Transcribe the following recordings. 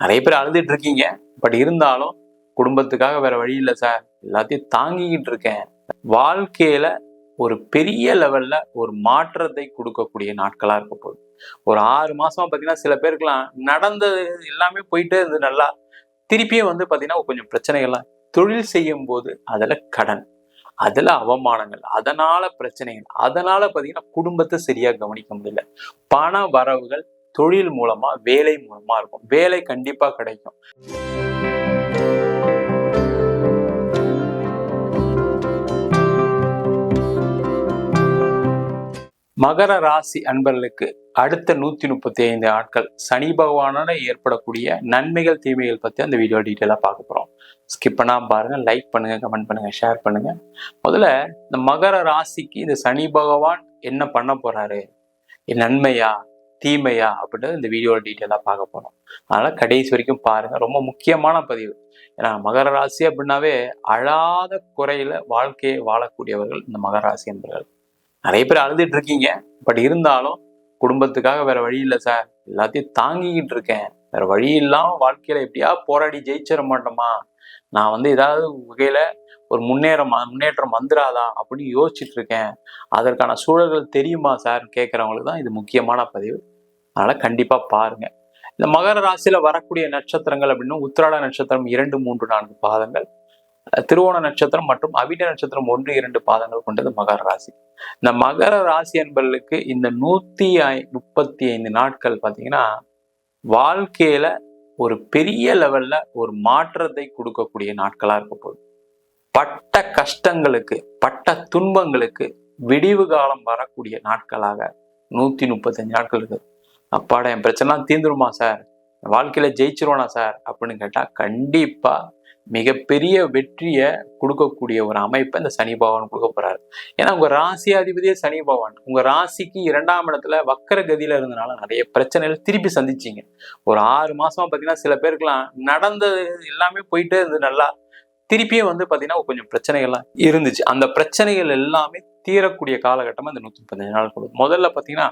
நிறைய பேர் அழுதுட்டு இருக்கீங்க. பட் இருந்தாலும் குடும்பத்துக்காக வேற வழி இல்லை சார் எல்லாத்தையும் தாங்கிக்கிட்டு இருக்கேன். வாழ்க்கையில ஒரு பெரிய லெவல்ல ஒரு மாற்றத்தை கொடுக்கக்கூடிய நாட்களா இருக்க போகுது. ஒரு ஆறு மாசமா பாத்தீங்கன்னா சில பேருக்குலாம் நடந்தது எல்லாமே போயிட்டே இருந்தது நல்லா. திருப்பியும் வந்து பாத்தீங்கன்னா கொஞ்சம் பிரச்சனைகள்லாம். தொழில் செய்யும் போது அதுல கடன் அதுல அவமானங்கள் அதனால பிரச்சனைகள் அதனால பாத்தீங்கன்னா குடும்பத்தை சரியா கவனிக்க முடியல. பண வரவுகள் தொழில் மூலமா வேலை மூலமா இருக்கும். வேலை கண்டிப்பா கிடைக்கும். மகர ராசி அன்பர்களுக்கு அடுத்த நூத்தி முப்பத்தி ஐந்து ஆட்கள் சனி பகவானால ஏற்படக்கூடிய நன்மைகள் தீமைகள் பத்தி அந்த வீடியோ டீட்டெயிலா பார்க்க போறோம். ஸ்கிப் பண்ணாம பாருங்க லைக் பண்ணுங்க கமெண்ட் பண்ணுங்க ஷேர் பண்ணுங்க. முதல்ல இந்த மகர ராசிக்கு இந்த சனி பகவான் என்ன பண்ண போறாரு? நன்மையா? தீமையா அப்படின்றது இந்த வீடியோவில் டீட்டெயிலாக பார்க்க போகிறோம் அதனால் கடைசி வரைக்கும் பாருங்கள் ரொம்ப முக்கியமான பதிவு. ஏன்னா மகர ராசி அப்படின்னாவே அழாத குறையில் வாழ்க்கையை வாழக்கூடியவர்கள் இந்த மகர ராசி என்பவர்கள் நிறைய பேர் அழுதுட்டு இருக்கீங்க. பட் இருந்தாலும் குடும்பத்துக்காக வேற வழி இல்லை சார் எல்லாத்தையும் தாங்கிக்கிட்டு இருக்கேன். வேற வழி இல்லாமல் வாழ்க்கையில் எப்படியா போராடி ஜெயிச்சிட மாட்டோமா? நான் வந்து ஏதாவது வகையில் ஒரு முன்னேறம் முன்னேற்றம் வந்துடாதா அப்படின்னு யோசிச்சுட்டு இருக்கேன். அதற்கான சூழல்கள் தெரியுமா சார் கேட்குறவங்களுக்கு தான் இது முக்கியமான பதிவு. அதனால கண்டிப்பா பாருங்க. இந்த மகர ராசியில வரக்கூடிய நட்சத்திரங்கள் அப்படின்னா உத்திராட நட்சத்திரம் இரண்டு மூன்று நான்கு பாதங்கள் திருவோண நட்சத்திரம் மற்றும் அவிட நட்சத்திரம் ஒன்று இரண்டு பாதங்கள் கொண்டது மகர ராசி. இந்த மகர ராசி என்பவர்களுக்கு இந்த நூத்தி ஐ முப்பத்தி ஐந்து நாட்கள் பார்த்தீங்கன்னா வாழ்க்கையில ஒரு பெரிய லெவல்ல ஒரு மாற்றத்தை கொடுக்கக்கூடிய நாட்களா இருக்க போகுது. பட்ட கஷ்டங்களுக்கு பட்ட துன்பங்களுக்கு விடிவு காலம் வரக்கூடிய நாட்களாக நூத்தி முப்பத்தஞ்சு நாட்கள் இருக்குது அப்பாடா என் பிரச்சனைலாம் தீந்துருமா சார்? வாழ்க்கையில் ஜெயிச்சிருவானா சார் அப்படின்னு கேட்டால் கண்டிப்பாக மிகப்பெரிய வெற்றியை கொடுக்கக்கூடிய ஒரு அமைப்பை இந்த சனி பகவான் கொடுக்க போறாரு. ஏன்னா உங்க ராசி அதிபதியே சனி பகவான். உங்க ராசிக்கு இரண்டாம் இடத்துல வக்கர கதியில இருந்தனால நிறைய பிரச்சனைகள் திருப்பி சந்திச்சீங்க. ஒரு ஆறு மாசமா பாத்தீங்கன்னா சில பேருக்குலாம் நடந்தது எல்லாமே போயிட்டே இருந்தது நல்லா. திருப்பியும் வந்து பாத்தீங்கன்னா கொஞ்சம் பிரச்சனைகள்லாம் இருந்துச்சு. அந்த பிரச்சனைகள் எல்லாமே தீரக்கூடிய காலகட்டமா இந்த நூத்தி பதினஞ்சு நாள் கொடுக்கும் முதல்ல பாத்தீங்கன்னா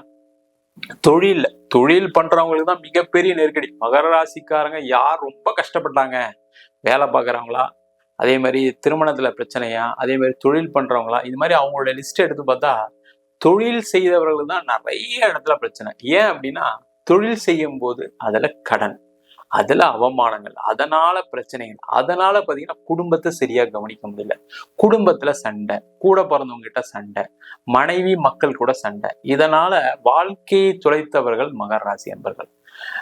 தொழில் தொழில் பண்றவங்களுக்கு தான் மிகப்பெரிய நெருக்கடி. மகர ராசிக்காரங்க யார் ரொம்ப கஷ்டப்பட்டாங்க? வேலை பார்க்குறவங்களா? அதே மாதிரி திருமணத்துல பிரச்சனையா? அதே மாதிரி தொழில் பண்றவங்களா? இது மாதிரி அவங்களோட லிஸ்ட் எடுத்து பார்த்தா தொழில் செய்தவர்களுக்கு தான் நிறைய இடத்துல பிரச்சனை. ஏன் அப்படின்னா தொழில் செய்யும் போது அதுல கடன். அதுல அவமானங்கள் அதனால பிரச்சனைகள் அதனால பாத்தீங்கன்னா குடும்பத்தை சரியா கவனிக்க முடியல. குடும்பத்துல சண்டை கூட பிறந்தவங்க கிட்ட சண்டை மனைவி மக்கள் கூட சண்டை. இதனால வாழ்க்கையை துளைத்தவர்கள் மகர ராசி என்பர்கள்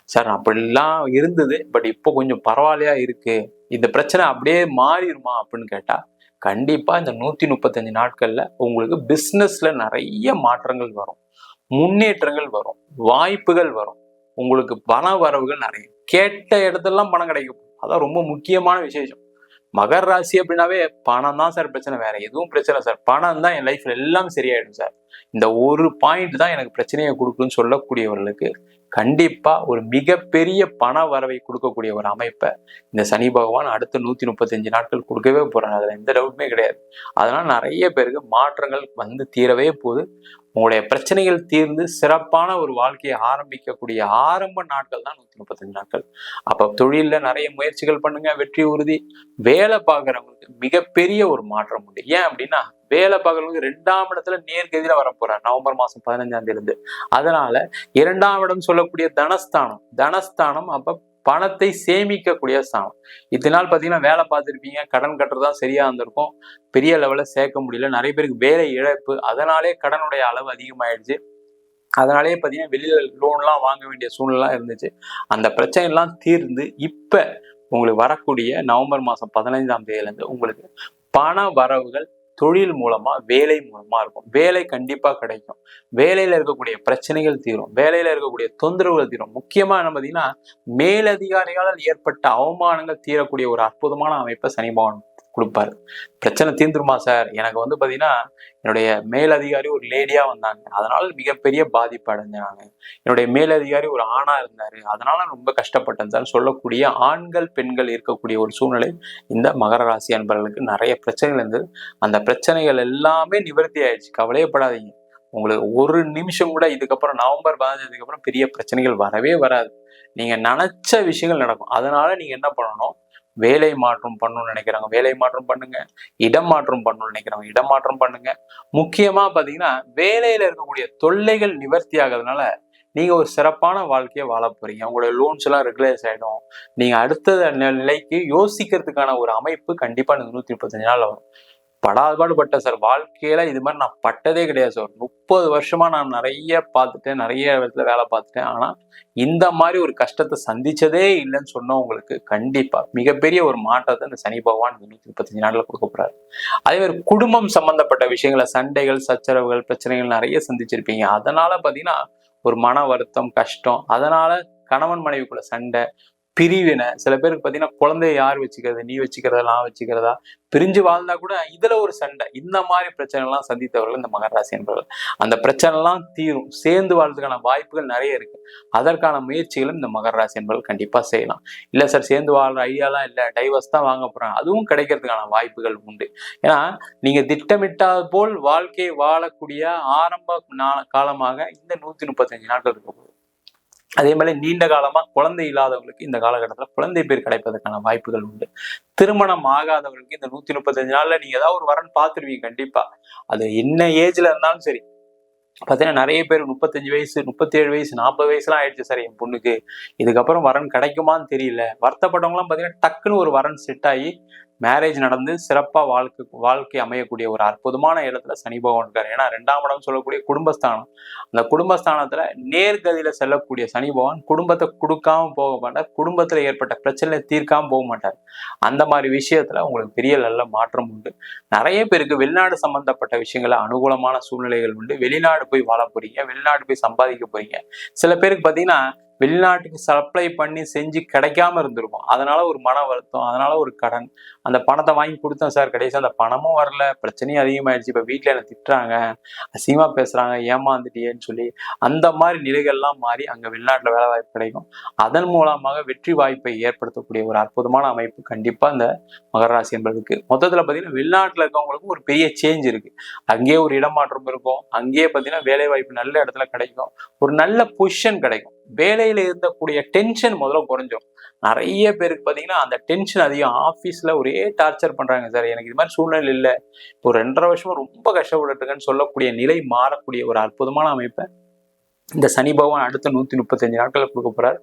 சார் அப்படிலாம் இருந்தது. பட் இப்போ கொஞ்சம் பரவாயில்லையா இருக்கு? இந்த பிரச்சனை அப்படியே மாறிடுமா அப்படின்னு கேட்டா கண்டிப்பா இந்த நூத்தி முப்பத்தஞ்சு நாட்கள்ல உங்களுக்கு பிஸ்னஸ்ல நிறைய மாற்றங்கள் வரும். முன்னேற்றங்கள் வரும். வாய்ப்புகள் வரும். உங்களுக்கு பண வரவுகள் நிறைய கேட்ட இடத்துலலாம் பணம் கிடைக்கும். அதான் ரொம்ப முக்கியமான விசேஷம். மகர ராசி அப்படின்னாவே பணம் தான் சார் பிரச்சனை. வேற எதுவும் பிரச்சனை சார். பணம் தான் என் லைஃப்ல எல்லாம் சரியாயிடும் சார். இந்த ஒரு பாயிண்ட் தான் எனக்கு பிரச்சனையை கொடுக்குன்னு சொல்லக்கூடியவர்களுக்கு கண்டிப்பா ஒரு மிகப்பெரிய பண வரவை கொடுக்கக்கூடிய ஒரு அமைப்பை இந்த சனி பகவான் அடுத்த நூத்தி முப்பத்தஞ்சு நாட்கள் கொடுக்கவே போறாங்க அதுல எந்த டவுட்டுமே கிடையாது. அதனால நிறைய பேருக்கு மாற்றங்கள் வந்து தீரவே போகுது. உங்களுடைய பிரச்சனைகள் தீர்ந்து சிறப்பான ஒரு வாழ்க்கையை ஆரம்பிக்கக்கூடிய ஆரம்ப நாட்கள் தான் நூத்தி முப்பத்தஞ்சு நாட்கள். அப்ப தொழில நிறைய முயற்சிகள் பண்ணுங்க வெற்றி உறுதி. வேலை பார்க்குறவங்களுக்கு மிகப்பெரிய ஒரு மாற்றம் உண்டு. ஏன் அப்படின்னா வேலை பார்க்குறவங்களுக்கு ரெண்டாம் இடத்துல நேர்கதியில வர போறார் நவம்பர் மாசம் பதினஞ்சாம் தேதி இருந்து அதனால இரண்டாம் இடம் சொல்லக்கூடிய தனஸ்தானம் தனஸ்தானம் அப்ப பணத்தை சேமிக்கக்கூடிய ஸ்தானம் நாள் பார்த்தீங்கன்னா வேலை பார்த்துருப்பீங்க கடன் கட்டுறதா சரியா இருந்திருக்கும். பெரிய லெவலில் சேர்க்க முடியல. நிறைய பேருக்கு வேலை இழப்பு. அதனாலே கடனுடைய அளவு அதிகமாயிடுச்சு. அதனாலேயே பார்த்தீங்கன்னா வெளியில் லோன்லாம் வாங்க வேண்டிய சூழ்நிலாம் இருந்துச்சு. அந்த பிரச்சனைலாம் தீர்ந்து இப்போ உங்களுக்கு வரக்கூடிய நவம்பர் மாதம் பதினைந்தாம் தேதியிலேருந்து உங்களுக்கு பண வரவுகள் தொழில் மூலமா வேலை மூலமா இருக்கும். வேலை கண்டிப்பா கிடைக்கும். வேலையில இருக்கக்கூடிய பிரச்சனைகள் தீரும். வேலையில இருக்கக்கூடிய தொந்தரவுகள் தீரும். முக்கியமா என்ன பார்த்தீங்கன்னா மேலதிகாரிகளால் ஏற்பட்ட அவமானங்கள் தீரக்கூடிய ஒரு அற்புதமான அமைப்பை சனி பகவான் கொடுப்பாரு. பிரச்சனை தீர்ந்துருமா சார்? எனக்கு வந்து பார்த்தீங்கன்னா என்னுடைய மேலதிகாரி ஒரு லேடியாக வந்தாங்க. அதனால் மிகப்பெரிய பாதிப்பு அடைஞ்சேன் என்னுடைய மேலதிகாரி ஒரு ஆணாக இருந்தார். அதனால் ரொம்ப கஷ்டப்பட்டேன் சார். சொல்லக்கூடிய ஆண்கள் பெண்கள் இருக்கக்கூடிய ஒரு சூழ்நிலை இந்த மகர ராசி அன்பர்களுக்கு நிறைய பிரச்சனைகள் இருந்தது. அந்த பிரச்சனைகள் எல்லாமே நிவர்த்தி ஆயிடுச்சு. கவலையப்படாதீங்க. உங்களுக்கு ஒரு நிமிஷம் கூட இதுக்கப்புறம் நவம்பர் பதினஞ்சதுக்கு அப்புறம் பெரிய பிரச்சனைகள் வரவே வராது. நீங்கள் நினச்ச விஷயங்கள் நடக்கும். அதனால் நீங்கள் என்ன பண்ணணும்? வேலை மாற்றம் பண்ணணும்னு நினைக்கிறாங்க வேலை மாற்றம் பண்ணுங்க இடம் மாற்றம் பண்ணணும்னு நினைக்கிறாங்க இடம் மாற்றம் பண்ணுங்க. முக்கியமா பாத்தீங்கன்னா வேலையில இருக்கக்கூடிய தொல்லைகள் நிவர்த்தி ஆகிறதுனால நீங்க ஒரு சிறப்பான வாழ்க்கையை வாழ போறீங்க. உங்களோட லோன்ஸ் எல்லாம் ரெகுலைஸ் ஆயிடும். நீங்க அடுத்த நிலைக்கு யோசிக்கிறதுக்கான ஒரு அமைப்பு கண்டிப்பா நூத்தி முப்பத்தஞ்சு நாள் வரும். படாதபாடு பட்டேன் சார். வாழ்க்கையில இது மாதிரி நான் பட்டதே கிடையாது சார். முப்பது வருஷமா நான் நிறைய பார்த்துட்டேன். நிறைய இடத்துல வேலை பார்த்துட்டேன். ஆனா இந்த மாதிரி ஒரு கஷ்டத்தை சந்திச்சதே இல்லைன்னு சொன்னவங்களுக்கு கண்டிப்பா மிகப்பெரிய ஒரு மாற்றத்தை இந்த சனி பகவான் இந்த நூத்தி முப்பத்தஞ்சு நாள்ல கொடுக்க போறாரு. அதே மாதிரி குடும்பம் சம்பந்தப்பட்ட விஷயங்களை சண்டைகள் சச்சரவுகள் பிரச்சனைகள் நிறைய சந்திச்சிருப்பீங்க. அதனால பாத்தீங்கன்னா ஒரு மன வருத்தம் கஷ்டம். அதனால கணவன் மனைவிக்குள்ள சண்டை பிரிவினை. சில பேருக்கு பார்த்தீங்கன்னா குழந்தைய யார் வச்சுக்கிறது நீ வச்சுக்கிறதா நான் வச்சுக்கிறதா? பிரிஞ்சு வாழ்ந்தா கூட இதுல ஒரு சண்டை. இந்த மாதிரி பிரச்சனைலாம் சந்தித்தவர்கள் இந்த மகர ராசி என்பவர்கள். அந்த பிரச்சனை எல்லாம் தீரும். சேர்ந்து வாழ்றதுக்கான வாய்ப்புகள் நிறைய இருக்கு. அதற்கான முயற்சிகளும் இந்த மகர ராசி என்பவர்கள் கண்டிப்பா செய்யலாம். இல்ல சார் சேர்ந்து வாழ்ற ஐடியாலாம் இல்லை. டைவர்ஸ் தான் வாங்க போறேன். அதுவும் கிடைக்கிறதுக்கான வாய்ப்புகள் உண்டு. ஏன்னா நீங்க திட்டமிட்டால் போல் வாழ்க்கையை வாழக்கூடிய ஆரம்ப நா- காலமாக இந்த நூத்தி முப்பத்தஞ்சு நாட்கள் இருக்கும் அதே மாதிரி நீண்ட காலமா குழந்தை இல்லாதவங்களுக்கு இந்த காலகட்டத்தில் குழந்தை பேர் கிடைப்பதற்கான வாய்ப்புகள் உண்டு. திருமணம் ஆகாதவங்களுக்கு இந்த நூத்தி முப்பத்தஞ்சு நாள்ல நீங்க ஏதாவது ஒரு வரன் பார்த்துருவீங்க கண்டிப்பா. அது என்ன ஏஜ்ல இருந்தாலும் சரி. பார்த்தீங்கன்னா நிறைய பேர் முப்பத்தஞ்சு வயசு முப்பத்தேழு வயசு நாற்பது வயசுலாம் ஆயிடுச்சு சார் என் பொண்ணுக்கு. இதுக்கப்புறம் வரன் கிடைக்குமான்னு தெரியல. வருத்தப்பட்டவங்களாம் பார்த்தீங்கன்னா டக்குன்னு ஒரு வரன் செட் ஆகி மேரேஜ் நடந்து சிறப்பாக வாழ்க்கை வாழ்க்கை அமையக்கூடிய ஒரு அற்புதமான இடத்துல சனி பகவான் இருக்காரு. ஏன்னா ரெண்டாம் இடம் சொல்லக்கூடிய குடும்பஸ்தானம். அந்த குடும்பஸ்தானத்தில் நேர்கதியில் செல்லக்கூடிய சனி பகவான் குடும்பத்தை கொடுக்காம போக மாட்டார். குடும்பத்தில் ஏற்பட்ட பிரச்சனையை தீர்க்காம போக மாட்டார். அந்த மாதிரி விஷயத்தில் உங்களுக்கு பெரிய நல்ல மாற்றம் உண்டு. நிறைய பேருக்கு வெளிநாடு சம்பந்தப்பட்ட விஷயங்கள அனுகூலமான சூழ்நிலைகள் உண்டு. வெளிநாடு போய் வாழ போறீங்க வெளிநாடு போய் சம்பாதிக்க போறீங்க. சில பேருக்கு பார்த்தீங்கன்னா வெளிநாட்டுக்கு சப்ளை பண்ணி செஞ்சு கிடைக்காம இருந்திருக்கும். அதனால ஒரு மன வருத்தம் அதனால ஒரு கடன். அந்த பணத்தை வாங்கி கொடுத்தேன் சார். கடைசி அந்த பணமும் வரல. பிரச்சனையும் அதிகமாயிடுச்சு. இப்போ வீட்டில் என்ன திட்டுறாங்க. அசிங்கமாக பேசுறாங்க. ஏமாந்துட்டியேன்னு சொல்லி அந்த மாதிரி நிலைகள்லாம் மாறி அங்கே வெளிநாட்டில் வேலை வாய்ப்பு கிடைக்கும். அதன் மூலமாக வெற்றி வாய்ப்பை ஏற்படுத்தக்கூடிய ஒரு அற்புதமான அமைப்பு கண்டிப்பாக இந்த மகராசி என்பதுக்கு மொத்தத்தில் பார்த்தீங்கன்னா வெளிநாட்டில் இருக்கவங்களுக்கும் ஒரு பெரிய சேஞ்ச் இருக்கு. அங்கேயே ஒரு இடமாற்றம் இருக்கும். அங்கேயே பார்த்தீங்கன்னா வேலை வாய்ப்பு நல்ல இடத்துல கிடைக்கும். ஒரு நல்ல பொசிஷன் கிடைக்கும். வேலையில இருந்தக்கூடிய டென்ஷன் முதல்ல குறைஞ்சிரும். நிறைய பேருக்கு பார்த்தீங்கன்னா அந்த டென்ஷன் அதிகம். ஆஃபீஸில் ஒரே டார்ச்சர் பண்றாங்க சார் எனக்கு இது மாதிரி சூழ்நிலை இல்லை. இப்போ ரெண்டரை வருஷமா ரொம்ப கஷ்டப்பட்டுருக்கேன்னு சொல்லக்கூடிய நிலை மாறக்கூடிய ஒரு அற்புதமான அமைப்பை இந்த சனி பகவான் அடுத்த நூற்றி முப்பத்தஞ்சு நாட்கள் கொடுக்க போகிறார்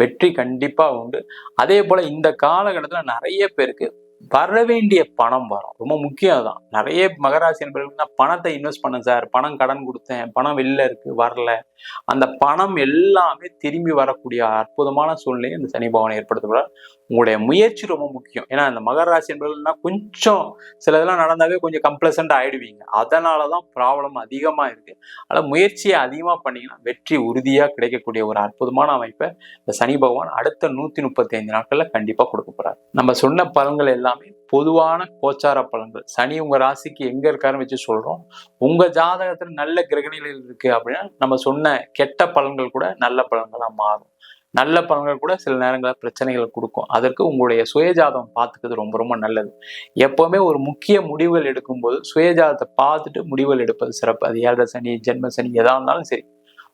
வெற்றி கண்டிப்பாக உண்டு. அதே போல் இந்த காலகட்டத்தில் நிறைய பேருக்கு வர வேண்டிய பணம் வரும். ரொம்ப முக்கியம் தான் நிறைய மகராசி நண்பர்கள்னா பணத்தை இன்வெஸ்ட் பண்ணேன் சார். பணம் கடன் கொடுத்தேன். பணம் வெளில இருக்கு. வரல. அந்த பணம் எல்லாமே திரும்பி வரக்கூடிய அற்புதமான சூழ்நிலையை இந்த சனி பவனை ஏற்படுத்துகிறார். உங்களுடைய முயற்சி ரொம்ப முக்கியம். ஏன்னா இந்த மகராசி நண்பர்கள்னா கொஞ்சம் சில இதெல்லாம் நடந்தாவே கொஞ்சம் கம்ப்ளசண்ட் ஆயிடுவீங்க. அதனாலதான் ப்ராப்ளம் அதிகமா இருக்கு. அதனால முயற்சியை அதிகமா பண்ணீங்கன்னா வெற்றி உறுதியா கிடைக்கக்கூடிய ஒரு அற்புதமான அமைப்பை இந்த சனி பகவான் அடுத்த நூத்தி முப்பத்தி ஐந்து நாட்களில் கண்டிப்பா கொடுக்க போறாரு. நம்ம சொன்ன பலன்கள் எல்லாம் பொதுவான கோச்சார பலன்கள். சனி உங்க ராசிக்கு எங்க இருக்காருன்னு வச்சு சொல்றோம். உங்க ஜாதகத்துல நல்ல கிரகணிகள் இருக்கு அப்படின்னா நம்ம சொன்ன கெட்ட பலன்கள் கூட நல்ல பலன்களா மாறும். நல்ல பலன்கள் கூட சில நேரங்களில் பிரச்சனைகளை கொடுக்கும். அதற்கு உங்களுடைய சுயஜாதகம் பார்த்துக்கிறது ரொம்ப ரொம்ப நல்லது. எப்பவுமே ஒரு முக்கிய முடிவுகள் எடுக்கும்போது சுயஜாதத்தை பார்த்துட்டு முடிவுகள் எடுப்பது சிறப்பு. அது ஏழரை சனி ஜென்ம சனி எதா இருந்தாலும் சரி.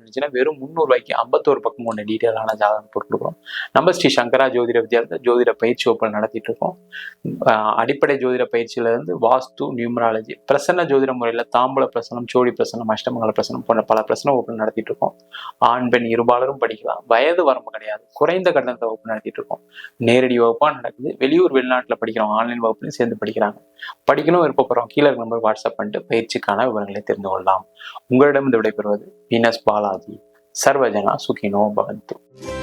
இருந்துச்சுன்னா வெறும் முந்நூறுபாய்க்கு ஐம்பத்தோரு பக்கம் கொண்ட டீட்டெயிலான ஜாதகம் போட்டுருக்கோம் நம்ம ஸ்ரீ சங்கரா ஜோதிட வித்யாலயத்தில் ஜோதிட பயிற்சி வகுப்பில் நடத்திட்டு இருக்கோம். அடிப்படை ஜோதிட பயிற்சியில இருந்து வாஸ்து நியூமராலஜி பிரசன்ன ஜோதிட முறையில் தாம்பூல பிரசனம் சோழி பிரசனம் அஷ்டமங்கல பிரசனம் போன்ற பல பிரசன வகுப்புகள் நடத்திட்டு இருக்கோம். ஆண் பெண் இருபாலரும் படிக்கலாம். வயது வரம்பு கிடையாது. குறைந்த கட்டணத்தை வகுப்பு நடத்திட்டு இருக்கோம். நேரடி வகுப்பா நடக்குது. வெளியூர் வெளிநாட்டுல படிக்கிறோம் ஆன்லைன் வகுப்புலையும் சேர்ந்து படிக்கிறாங்க. படிக்கணும் விருப்பப்படுறோம் கீழே நம்பர் வாட்ஸ்அப் பண்ணிட்டு பயிற்சிக்கான விவரங்களை தெரிந்து கொள்ளலாம். உங்களிடம் இந்த விடைபெறுவது வீனஸ் பாலாஜி. सर्व सर्वजना सुखिनो भवन्तु।